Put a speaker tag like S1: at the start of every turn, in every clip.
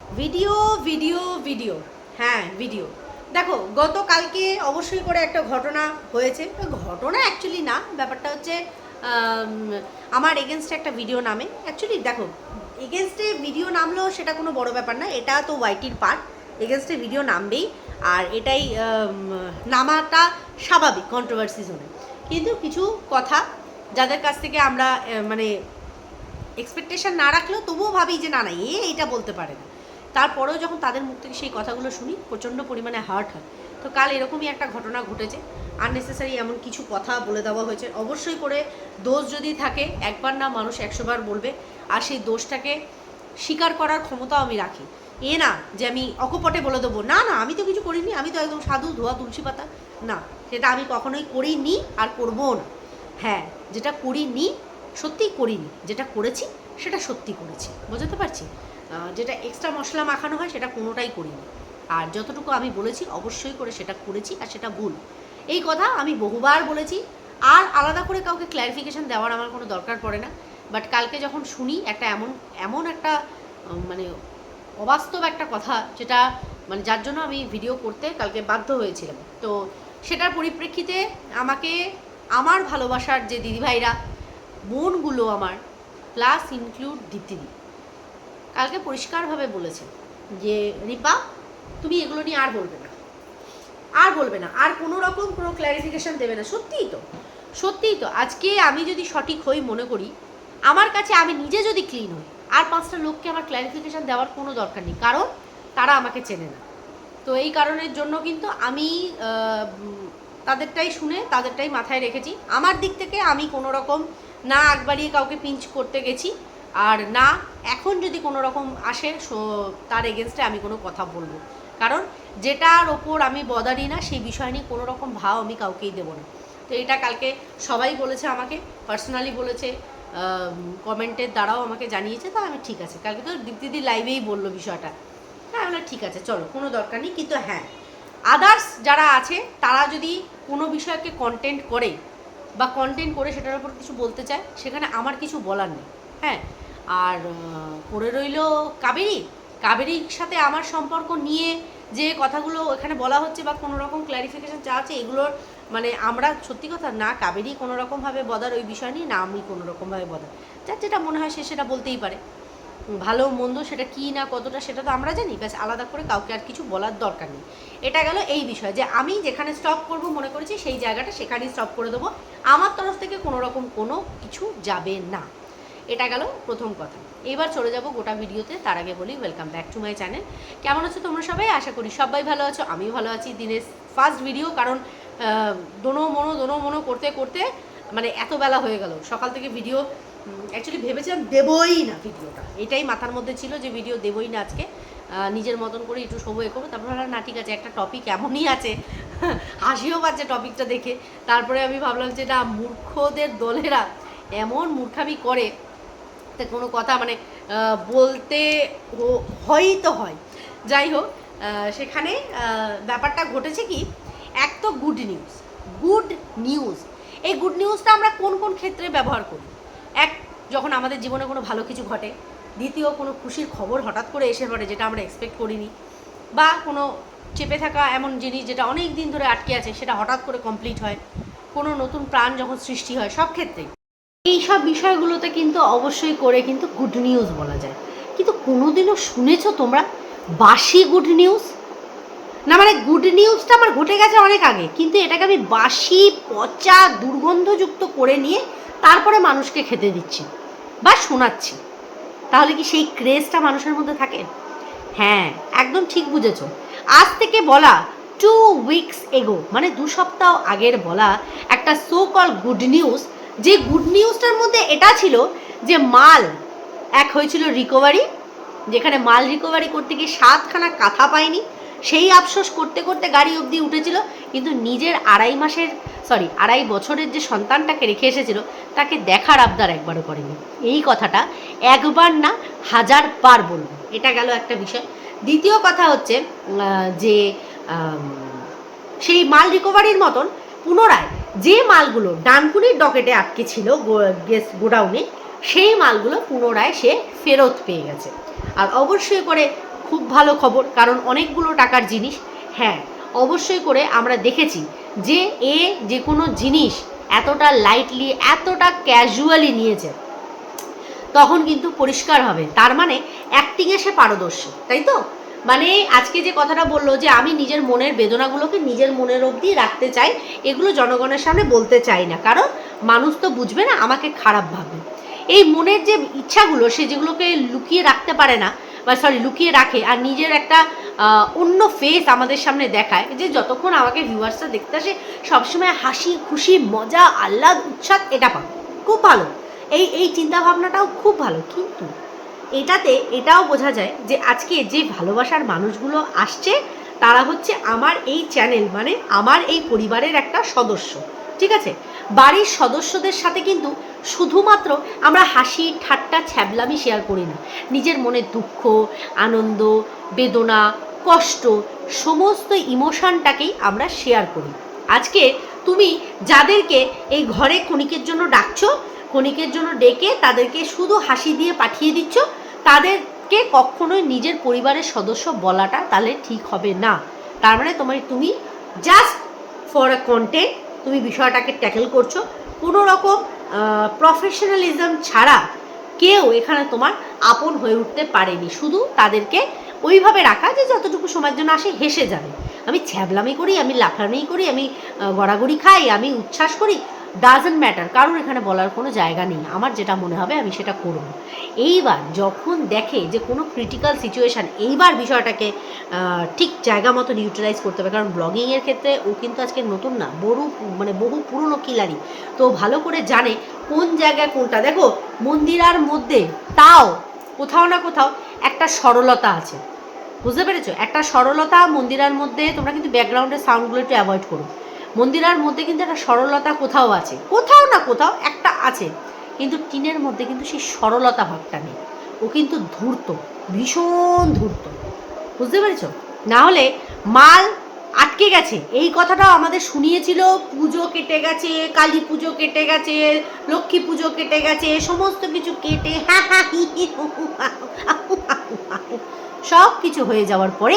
S1: Video video video হ্যাঁ video দেখো, গতকালকে অবশ্যই করে একটা ঘটনা হয়েছে। ঘটনা অ্যাকচুয়ালি না, ব্যাপারটা হচ্ছে আমার এগেনস্টে একটা ভিডিও নামে। অ্যাকচুয়ালি দেখো এগেনস্টে ভিডিও নামলেও সেটা কোনো বড় ব্যাপার না, এটা তো ওয়াইটির পার্ট এগেনস্টে ভিডিও নামবেই, আর এটাই নামাটা স্বাভাবিক কন্ট্রোভার্সি জোনে কিন্তু কিছু কথা যাদের কাছ থেকে আমরা মানে এক্সপেকটেশন না রাখলেও তবুও ভাবি যে, না না, এ এইটা বলতে পারে না। তারপরেও যখন তাদের মুখ থেকে সেই কথাগুলো শুনি, প্রচণ্ড পরিমাণে হার্ট হয়। তো কাল এরকমই একটা ঘটনা ঘটেছে। আননেসেসারি এমন কিছু কথা বলে দেওয়া হয়েছে। অবশ্যই করে দোষ যদি থাকে, একবার না মানুষ একশোবার বলবে, আর সেই দোষটাকে স্বীকার করার ক্ষমতাও আমি রাখি। এ না যে আমি অকপটে বলে দেবো। না না, আমি তো কিছু করিনি। আমি তো একদম সাধু, ধোয়া, তুলসী পাতা। না, সেটা আমি কখনোই করিনি আর করবও না। হ্যাঁ যেটা করিনি, সত্যিই করিনি। যেটা করেছি, সেটা সত্যি করেছি। বোঝাতে পারছি? যেটা এক্সট্রা মশলা মাখানো হয় সেটা কোনোটাই করিনি। আর যতটুকু আমি বলেছি অবশ্যই করে সেটা করেছি আর সেটা ভুল। এই কথা আমি বহুবার বলেছি, আর আলাদা করে কাউকে ক্ল্যারিফিকেশন দেওয়ার আমার কোনো দরকার পড়ে না। বাট কালকে যখন শুনি একটা এমন এমন একটা মানে অবাস্তব একটা কথা যেটা মানে যার জন্য আমি ভিডিও করতে কালকে বাধ্য হয়েছিলাম। তো সেটার পরিপ্রেক্ষিতে আমাকে, আমার ভালোবাসার যে দিদিভাইরা, বোনগুলো আমার প্লাস ইনক্লুড দিতে দীপ্তিদি কালকে পরিষ্কারভাবে বলেছে যে, রিপা, তুমি এগুলো নিয়ে আর বলবে না। আর বলবে না। আর কোনো রকম কোনো ক্ল্যারিফিকেশন দেবে না। সত্যিই তো। সত্যিই তো। আজকে আমি যদি সঠিক হই মনে করি, আমার কাছে আমি নিজে যদি ক্লিন হই, আর পাঁচটা লোককে আমার ক্ল্যারিফিকেশন দেওয়ার কোনো দরকার নেই। কারণ তারা আমাকে চেনে না। তো এই কারণের জন্য কিন্তু আমি তাদেরটাই শুনে, তাদেরটাই মাথায় রেখেছি। আমার দিক থেকে আমি কোনো রকম না আগ বাড়িয়ে কাউকে পিঞ্চ করতে গেছি। আর না, এখন যদি কোনো রকম আসে তার এগেনস্টে আমি কোনো কথা বলব। কারণ যেটার ওপর আমি বদারি না, সেই বিষয় নিয়ে কোনো রকম ভাব আমি কাউকেই দেবো না। তো এটা কালকে সবাই বলেছে আমাকে পার্সোনালি বলেছে কমেন্টের দ্বারাও আমাকে জানিয়েছে, তো আমি ঠিক আছে। কালকে তো দীপ্তিদি লাইভেই বলল বিষয়টা। হ্যাঁ আমরা ঠিক আছে, চলো, কোনো দরকার নেই। কিন্তু হ্যাঁ আদার্স যারা আছে, তারা যদি কোনো বিষয়কে কন্টেন্ট করে বা কন্টেন্ট করে সেটার উপর কিছু বলতে চায়, সেখানে আমার কিছু বলার নেই। হ্যাঁ আর পড়ে রইল কাবেরী। কাবেরীর সাথে আমার সম্পর্ক নিয়ে যে কথাগুলো এখানে বলা হচ্ছে বা কোনো রকম ক্ল্যারিফিকেশন চা আছে, এগুলোর মানে আমরা সত্যি কথা না কাবেরি কোনো রকমভাবে বদার ওই বিষয় নিয়ে, না আমি কোনো রকমভাবে বদার। যার যেটা মনে হয় সে সেটা বলতেই পারে। ভালো মন্দ সেটা কি না কতটা সেটা তো আমরা জানি, ব্যাস আলাদা করে কাউকে আর কিছু বলার দরকার নেই। এটা গেল এই বিষয় যে আমি যেখানে স্টপ করব মনে করেছি, সেই জায়গাটা সেখানেই স্টপ করে দেবো। আমার তরফ থেকে কোনো রকম কোনো কিছু যাবে না। এটা গেল প্রথম কথা। এবার চলে যাব গোটা ভিডিওতে, তার আগে বলি welcome back to my channel কেমন আছো তোমরা সবাই? আশা করি সবাই ভালো আছো, আমিও ভালো আছি। দিনের ফার্স্ট ভিডিও কারণ দোনো মনো দোনো মনো করতে করতে মানে এত বেলা হয়ে গেল। সকাল থেকে ভিডিও অ্যাকচুয়ালি ভেবেছিলাম দেবই না ভিডিওটা। এটাই মাথার মধ্যে ছিল যে ভিডিও দেবই না আজকে। নিজের মতন করে একটু সময় করব। তারপর ভাবলাম, না, ঠিক আছে, একটা টপিক এমনই আছে। হাসিও পাচ্ছে টপিকটা দেখে। তারপরে আমি ভাবলাম যে, না, মূর্খদের দলেরা এমন মূর্খামি করে কোনো কথা মানে বলতে হয়ই তো হয়। যাই হোক সেখানে ব্যাপারটা ঘটেছে কি, এক তো গুড নিউজ গুড নিউজ এই গুড নিউজটা আমরা কোন কোন ক্ষেত্রে ব্যবহার করি? এক, যখন আমাদের জীবনে কোনো ভালো কিছু ঘটে, দ্বিতীয়, কোনো খুশির খবর হঠাৎ করে এসে পড়ে যেটা আমরা এক্সপেক্ট করিনি, বা কোনো চেপে থাকা এমন জিনিস যেটা অনেক দিন ধরে আটকে আছে, সেটা হঠাৎ করে কমপ্লিট হয়, কোনো নতুন প্রাণ যখন সৃষ্টি হয়, সব ক্ষেত্রেই। এই সব বিষয়গুলোতে কিন্তু অবশ্যই করে কিন্তু গুড নিউজ বলা যায়। কিন্তু কোনোদিনও শুনেছো তোমরা বাসি গুড নিউজ না মানে গুড নিউজটা আমার ঘটে গেছে অনেক আগে, কিন্তু এটাকে আমি বাসি, পচা, দুর্গন্ধযুক্ত করে নিয়ে তারপরে মানুষকে খেতে দিচ্ছি বা শোনাচ্ছি। তাহলে কি সেই ক্রেজটা মানুষের মধ্যে থাকে? হ্যাঁ একদম ঠিক বুঝেছ। আজ থেকে বলা টু উইকস এগো মানে দু সপ্তাহ আগের বলা একটা সো কল গুড নিউজ যে গুড নিউজটার মধ্যে এটা ছিল যে মাল, এক হয়েছিল রিকভারি যেখানে মাল রিকভারি করতে গিয়ে সাতখানা কাঁথা পায়নি। সেই আফসোস করতে করতে গাড়ি অবধি উঠেছিল, কিন্তু নিজের আড়াই মাসের সরি আড়াই বছরের যে সন্তানটাকে রেখে এসেছিল, তাকে দেখার আবদার একবারও করেনি। এই কথাটা একবার না হাজার বার বলব। এটা গেল একটা বিষয়। দ্বিতীয় কথা হচ্ছে যে সেই মাল রিকভারির মতন পুনরায় যে মালগুলো ডানকুনির ডকেটে আটকে ছিল গোডাউনে সেই মালগুলো পুনরায় সে ফেরত পেয়ে গেছে। আর অবশ্যই করে খুব ভালো খবর, কারণ অনেকগুলো টাকার জিনিস। হ্যাঁ অবশ্যই করে আমরা দেখেছি যে এ যে কোনো জিনিস এতটা লাইটলি এতটা ক্যাজুয়ালি নিয়েছে, তখন কিন্তু পরিষ্কার হবে। তার মানে অ্যাক্টিংয়ে সে পারদর্শী, তাই তো? মানে আজকে যে কথাটা বলল যে আমি নিজের মনের বেদনাগুলোকে নিজের মনের অবধি রাখতে চাই, এগুলো জনগণের সামনে বলতে চাই না। কারণ মানুষ তো বুঝবে না, আমাকে খারাপ ভাববে। এই মনের যে ইচ্ছাগুলো, সে যেগুলোকে লুকিয়ে রাখতে পারে না, বা সরি লুকিয়ে রাখে আর নিজের একটা অন্য ফেস আমাদের সামনে দেখায়, যে যতক্ষণ আমাকে ভিউয়ার্সরা দেখতে আসে, সবসময় হাসি, খুশি, মজা, আহ্লাদ উচ্ছ্বাস এটা পাবে। খুব ভালো। এই এই চিন্তাভাবনাটাও খুব ভালো। কিন্তু এটাতে এটাও বোঝা যায় যে আজকে যে ভালোবাসার মানুষগুলো আসছে, তারা হচ্ছে আমার এই চ্যানেল মানে আমার এই পরিবারের একটা সদস্য, ঠিক আছে? বাড়ির সদস্যদের সাথে কিন্তু শুধুমাত্র আমরা হাসি, ঠাট্টা, ছ্যাবলামি শেয়ার করি না। নিজের মনে দুঃখ, আনন্দ, বেদনা, কষ্ট, সমস্ত ইমোশনটাকেই আমরা শেয়ার করি। আজকে তুমি যাদেরকে এই ঘরে ক্ষণিকের জন্য ডাকছো ক্ষণিকের জন্য ডেকে তাদেরকে শুধু হাসি দিয়ে পাঠিয়ে দিচ্ছ তাদেরকে কখনোই নিজের পরিবারের সদস্য বলাটা তাহলে ঠিক হবে না। তার মানে তোমার তুমি জাস্ট ফর আ কন্টেন্ট তুমি বিষয়টাকে ট্যাকেল করছ। কোনো রকম প্রফেশনালিজম ছাড়া কেউ এখানে তোমার আপন হয়ে উঠতে পারেনি। শুধু তাদেরকে ওইভাবে রাখা যে যতটুকু সময়ের জন্য আসে হেসে যাবে। আমি ছ্যাবলামি করি, আমি লাফালামি করি, আমি গড়াগড়ি খাই, আমি উচ্ছ্বাস করি ডাজেন্ট ম্যাটার কারণ এখানে বলার কোনো জায়গা নেই। আমার যেটা মনে হবে, আমি সেটা করব। এইবার যখন দেখে যে কোনো ক্রিটিক্যাল সিচুয়েশান এইবার বিষয়টাকে ঠিক জায়গা মতো নিউট্রালাইজ করতে হবে। কারণ ব্লগিংয়ের ক্ষেত্রে ও কিন্তু আজকে নতুন না, বহু মানে বহু পুরনো কিলারি তো ভালো করে জানে কোন জায়গায় কোনটা। দেখো, মন্দিরার মধ্যে তাও কোথাও না কোথাও একটা সরলতা আছে। বুঝতে পেরেছ? একটা সরলতা মন্দিরার মধ্যে তোমরা কিন্তু ব্যাকগ্রাউন্ডের সাউন্ডগুলো একটু অ্যাভয়েড করো। মন্দিরার মধ্যে কিন্তু একটা সরলতা কোথাও আছে কোথাও না কোথাও একটা আছে কিন্তু টিনের মধ্যে কিন্তু সেই সরলতা ভাবটা নেই ও কিন্তু ধূর্ত ভীষণ ধূর্ত বুঝতে পেরেছ না হলে মাল আটকে গেছে এই কথাটাও আমাদের শুনিয়েছিল পুজো কেটে গেছে কালী পুজো কেটে গেছে লক্ষ্মী পুজো কেটে গেছে সমস্ত কিছু কেটে হ্যাঁ হ্যাঁ। সব কিছু হয়ে যাওয়ার পরে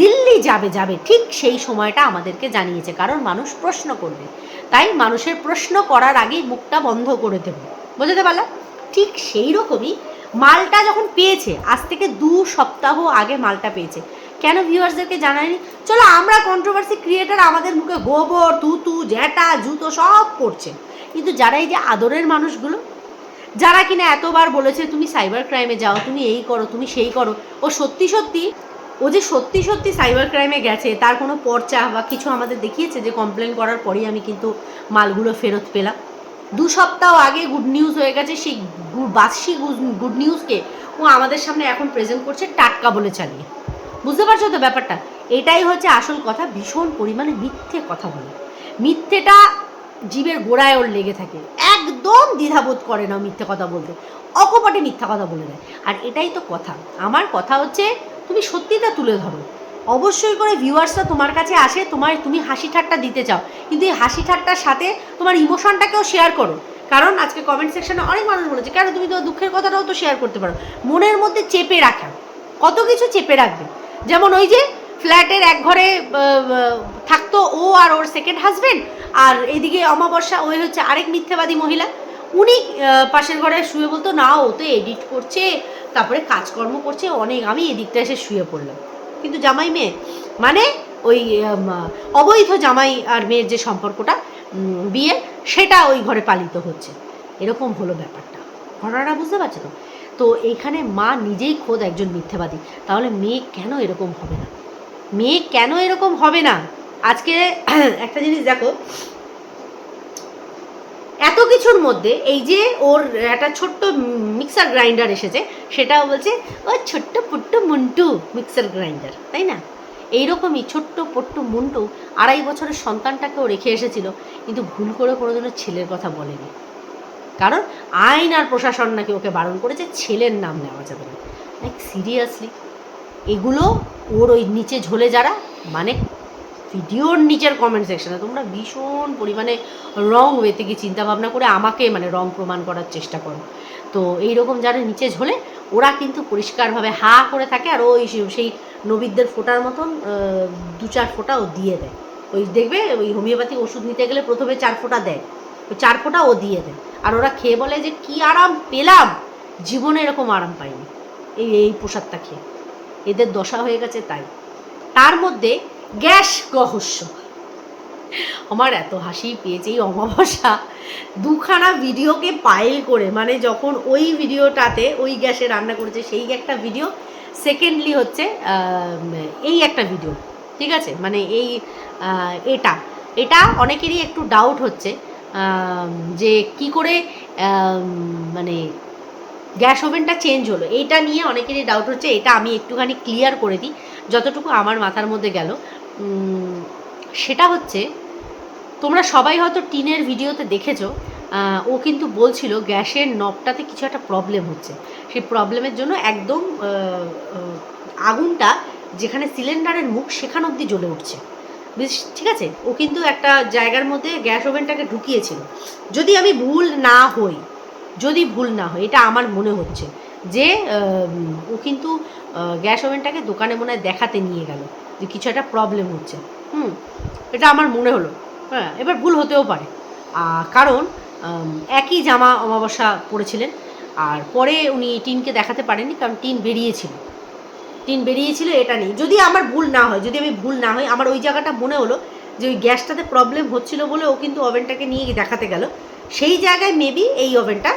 S1: দিল্লি যাবে যাবে। ঠিক সেই সময়টা আমাদেরকে জানিয়েছে, কারণ মানুষ প্রশ্ন করবে। তাই মানুষের প্রশ্ন করার আগেই মুখটা বন্ধ করে দেবো। বোঝাতে পারলাম? ঠিক সেই রকমই মালটা যখন পেয়েছে, আজ থেকে দু সপ্তাহ আগে মালটা পেয়েছে। কেন ভিউয়ার্সদেরকে জানায়নি? চলো আমরা কন্ট্রোভার্সি ক্রিয়েটার আমাদের মুখে গোবর তুতু জ্যাটা জুতো সব করছে কিন্তু যারা এই যে আদরের মানুষগুলো, যারা কিনা এতবার বলেছে, তুমি সাইবার ক্রাইমে যাও, তুমি এই করো, তুমি সেই করো। ও সত্যি সত্যি ও যে সত্যি সত্যি সাইবার ক্রাইমে গেছে, তার কোনো পর্চা বা কিছু আমাদের দেখিয়েছে যে কমপ্লেন করার পরেই আমি কিন্তু মালগুলো ফেরত পেলাম? দু সপ্তাহ আগে গুড নিউজ হয়ে গেছে, সেই বাসি গুড নিউজকে ও আমাদের সামনে এখন প্রেজেন্ট করছে টাটকা বলে চালিয়ে। বুঝতে পারছ তো ব্যাপারটা? এটাই হচ্ছে আসল কথা, ভীষণ পরিমাণে মিথ্যে কথা বলে। মিথ্যেটা জীবের গোড়ায় ওর লেগে থাকে। একদম দ্বিধাবোধ করে না মিথ্যে কথা বলতে। অকপটে মিথ্যা কথা বলে দেয়। আর এটাই তো কথা। আমার কথা হচ্ছে, তুমি সত্যিটা তুলে ধরো। অবশ্যই করে ভিউয়ার্সরা তোমার কাছে আসে তোমার তুমি হাসি ঠাট্টা দিতে চাও। কিন্তু এই হাসি ঠাট্টার সাথে তোমার ইমোশনটাকেও শেয়ার করো। কারণ আজকে কমেন্ট সেকশনে অনেক মানুষ বলেছে, কেন তুমি তো দুঃখের কথাটাও তো শেয়ার করতে পারো? মনের মধ্যে চেপে রাখা। কত কিছু চেপে রাখবে। যেমন ওই যে ফ্ল্যাটের এক ঘরে থাকতো ও আর ওর সেকেন্ড হাজবেন্ড আর এদিকে অমাবস্যা ওই হচ্ছে আরেক মিথ্যাবাদী মহিলা। উনি পাশের ঘরে শুয়ে বলতো, না, ও তো এডিট করছে, তারপরে কাজকর্ম করছে, অনেক, আমি এদিকটা এসে শুয়ে পড়লাম। কিন্তু জামাই মেয়ে মানে ওই অবৈধ জামাই আর মেয়ের যে সম্পর্কটা বিয়ে, সেটা ওই ঘরে পালিত হচ্ছে। এরকম হলো ব্যাপারটা। ঘটনাটা বুঝতে পারছ তো? তো এইখানে মা নিজেই খোদ একজন মিথ্যাবাদী। তাহলে মেয়ে কেন এরকম হবে না? মেয়ে কেন এরকম হবে না? আজকে একটা জিনিস দেখো। এত কিছুর মধ্যে এই যে ওর একটা ছোট্ট মিক্সার গ্রাইন্ডার এসেছে, সেটাও বলছে, ও ছোট্ট পুট্ট মুন্টু মিক্সার গ্রাইন্ডার তাই না? এইরকমই ছোট্ট পট্টু মুন্টু আড়াই বছরের সন্তানটাকেও রেখে এসেছিল, কিন্তু ভুল করে কোনোদিনও ছেলের কথা বলেনি। কারণ আইন আর প্রশাসন নাকি ওকে বারণ করেছে, ছেলের নাম নেওয়া যাবে না। লাইক সিরিয়াসলি এগুলো ওর ওই নিচে ঝোলে যারা মানে ভিডিওর নিচের কমেন্ট সেকশনে তোমরা ভীষণ পরিমাণে রং ওয়েতে কি চিন্তা ভাবনা করে আমাকে মানে রং প্রমাণ করার চেষ্টা করো। তো এইরকম যারা নিচে ঝোলে, ওরা কিন্তু পরিষ্কারভাবে হা করে থাকে আর ওই সেই নবীদের ফোটার মতন দু চার ফোঁটা ও দিয়ে দেয়। ওই দেখবে ওই হোমিওপ্যাথিক ওষুধ নিতে গেলে প্রথমে চার ফোঁটা দেয় ওই চার ফোঁটা ও দিয়ে দেয়। আর ওরা খেয়ে বলে যে, কি আরাম পেলাম, জীবনে এরকম আরাম পাইনি। এই এই প্রসাদটা খেয়ে। এদের দশা হয়ে গেছে তাই। তার মধ্যে গ্যাস রহস্য। আমার এত হাসি পেয়েছে এই অমাবস্যা। দুখানা ভিডিওকে পাইল করে মানে যখন ওই ভিডিওটাতে ওই গ্যাসে রান্না করেছে, সেই একটা ভিডিও। সেকেন্ডলি হচ্ছে এই একটা ভিডিও, ঠিক আছে? মানে এই এটা। এটা অনেকেরই একটু ডাউট হচ্ছে যে কি করে মানে গ্যাস ওভেনটা চেঞ্জ হলো। এইটা নিয়ে অনেকেরই ডাউট হচ্ছে, এটা আমি একটুখানি ক্লিয়ার করে দিই। যতটুকু আমার মাথার মধ্যে গেল সেটা হচ্ছে, তোমরা সবাই হয়তো টিনের ভিডিওতে দেখেছ ও কিন্তু বলছিল গ্যাসের নবটাতে কিছু একটা প্রবলেম হচ্ছে। সেই প্রবলেমের জন্য একদম আগুনটা যেখানে সিলিন্ডারের মুখ, সেখান অবধি জ্বলে উঠছে। বেশ, ঠিক আছে? ও কিন্তু একটা জায়গার মধ্যে গ্যাস ওভেনটাকে ঢুকিয়েছিল। যদি আমি ভুল না হই যদি ভুল না হয়, এটা আমার মনে হচ্ছে। যে ও কিন্তু গ্যাস ওভেনটাকে দোকানে মনে হয় দেখাতে নিয়ে গেল, যে কিছু একটা প্রবলেম হচ্ছে। হুম, এটা আমার মনে হলো। হ্যাঁ এবার ভুল হতেও পারে। কারণ একই জামা অমাবস্যা পরেছিলেন আর পরে উনি টিনকে দেখাতে পারেননি, কারণ টিন বেরিয়েছিল। টিন বেরিয়েছিল, এটা নেই যদি আমার ভুল না হয়, যদি আমি ভুল না হয় আমার ওই জায়গাটা মনে হলো যে ওই গ্যাসটাতে প্রবলেম হচ্ছিল বলে ও কিন্তু ওভেনটাকে নিয়ে দেখাতে গেল। সেই জায়গায় মেবি এই ওভেনটা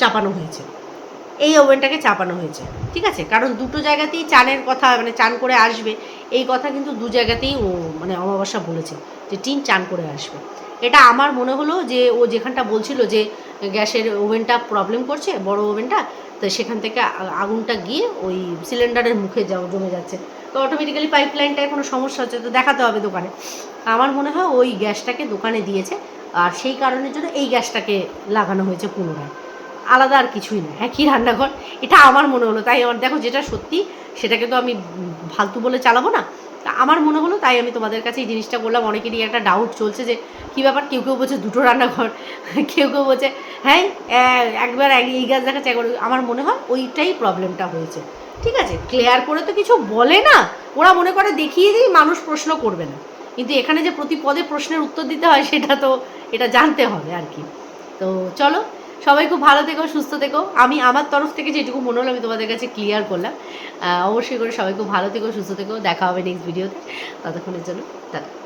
S1: চাপানো হয়েছে। এই ওভেনটাকে চাপানো হয়েছে, ঠিক আছে? কারণ দুটো জায়গাতেই চানের কথা মানে চান করে আসবে। এই কথা কিন্তু দু জায়গাতেই ও মানে অমাবস্যা বলেছে যে টিন চান করে আসবে। এটা আমার মনে হলো যে, ও যেখানটা বলছিল যে গ্যাসের ওভেনটা প্রবলেম করছে, বড় ওভেনটা, তো সেখান থেকে আগুনটা গিয়ে ওই সিলিন্ডারের মুখে যাও, জমে যাচ্ছে। তো অটোমেটিক্যালি পাইপ লাইনটায় কোনো সমস্যা হচ্ছে, তো দেখাতে হবে দোকানে। আমার মনে হয় ওই গ্যাসটাকে দোকানে দিয়েছে। আর সেই কারণের জন্য এই গ্যাসটাকে লাগানো হয়েছে পুনরায়। আলাদা আর কিছুই না। একই রান্নাঘর? এটা আমার মনে হলো। তাই আমার, দেখো যেটা সত্যি, সেটাকে তো আমি ফালতু বলে চালাবো না। তা আমার মনে হলো, তাই আমি তোমাদের কাছে এই জিনিসটা বললাম। অনেকেরই একটা ডাউট চলছে যে, কী ব্যাপার? কেউ কেউ বলছে দুটো রান্নাঘর। কেউ কেউ বলছে হ্যাঁ একবার এই গাছ দেখাচ্ছে, একবার আমার মনে হয় ওইটাই প্রবলেমটা হয়েছে। ঠিক আছে? ক্লিয়ার করে তো কিছু বলে না। ওরা মনে করে দেখিয়ে দিই মানুষ প্রশ্ন করবে না। কিন্তু এখানে যে প্রতি পদে প্রশ্নের উত্তর দিতে হয়, সেটা তো এটা জানতে হবে আর কি। তো চলো, সবাই খুব ভালো থেকো, সুস্থ থেকো। আমি আমার তরফ থেকে যেটুকু মনে হলো, আমি তোমাদের কাছে ক্লিয়ার করলাম। অবশ্যই করে সবাই খুব ভালো থেকো, সুস্থ থেকো। দেখা হবে নেক্সট ভিডিওতে ততক্ষণের জন্য, টাটা।